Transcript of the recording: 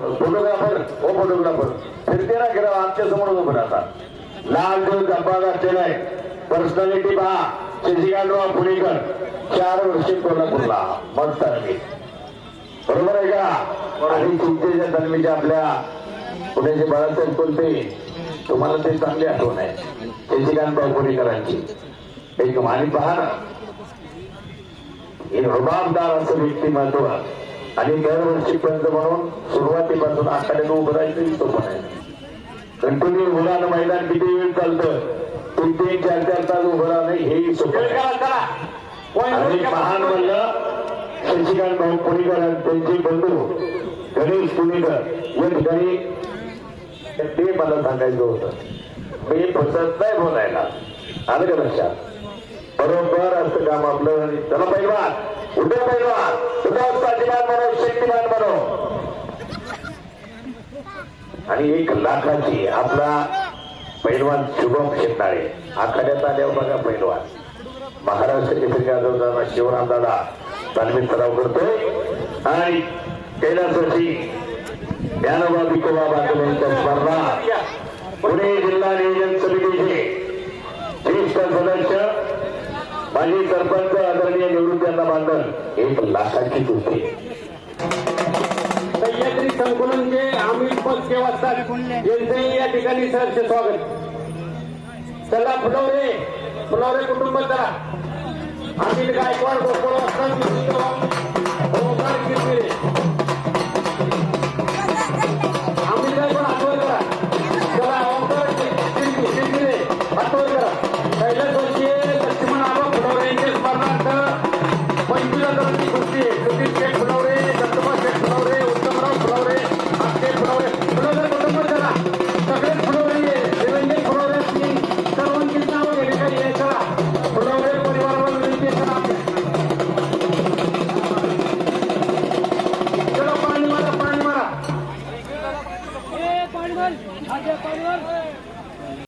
Photographer ओ photographer. फिरते ना गेला आमच्यासमोर उभं राहतात लाल जो डब्बा घातलेला आहे पर्सनॅलिटी पहा शशिकांतराव पुणेकर. चार वर्षे कोल्हापूरला. मस्त आहे बरोबर आहे का? आणि चिंतेच्या दरम्यानच्या आपल्या पुण्याचे बाळासाहेब कोणते तुम्हाला ते चांगली आठवण आहे. शशिकांतराव पुणेकरांची. एक आणि पहा ना. हे रुबाबदार असं व्यक्तिमत्व. आणि दरवर्षीपर्यंत म्हणून सुरुवातीपासून आखाड्यानं उभं राहायचं तो पण आहे. कंटिन्यू उभं राहणं मैदान किती वेळ चालतं तीन तीन चार चार तास उभं राहणं हेही सोपं. आणि महान म्हणलं शशिकांत भाऊ पुणेकर आणि त्यांचे बंधू गणेश पुणेकर या ठिकाणी ते मला सांगायचं होतं. मी फसत नाही बोलायला. आलं का लक्षात? बरोबर असं काम आपलं आणि चला पैलवान उद्या पैलवान आणि एक लाखाची आपला पैलवान शुभम शेताळे आखाड्यात आल्यावर हो बघा पैलवान. महाराष्ट्र केसरी गाजवताना शिवराम दादा तालमीत सराव करतोय. आणि कैलासाची ज्ञानोबा विकोबा बादल यांच्या स्पर्धा पुणे जिल्हा नियोजन समितीचे ज्येष्ठ सदस्य माजी सरपंच आदरणीय निवृत्त्यांना बांधन एक लाखाची कुस्ती. अमित यांचंही या ठिकाणी सहर्ष स्वागत. चला फुलवरे फुलवरे कुटुंब चला. अमित गायकवाड गोकुळ পাগল